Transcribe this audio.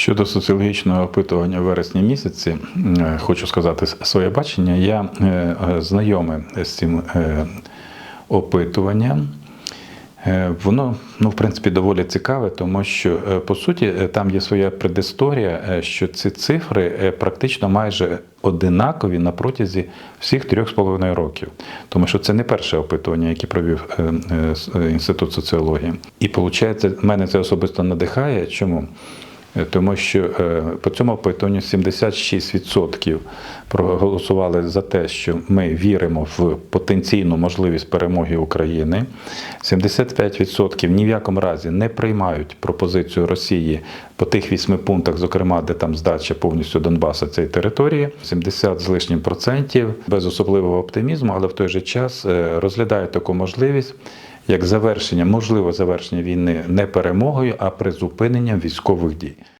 Щодо соціологічного опитування в вересні місяці, е, хочу сказати своє бачення. Я е, е, знайомий з цим опитуванням. Воно, ну, в принципі, доволі цікаве, тому що, по суті, там є своя предісторія, що ці цифри практично майже одинакові на протязі всіх трьох з половиною років. Тому що це не перше опитування, яке провів Інститут соціології. І, виходить, мене це особисто надихає. Чому? Е, Тому що е, по цьому опитуванню 76% проголосували за те, що ми віримо в потенційну можливість перемоги України. 75% ні в якому разі не приймають пропозицію Росії по тих вісьми пунктах, зокрема, де там здача повністю Донбаса цієї території. 70 з лишнім процентів без особливого оптимізму, але в той же час е, розглядають таку можливість як завершення, можливо, завершення війни не перемогою, а призупиненням військових дій.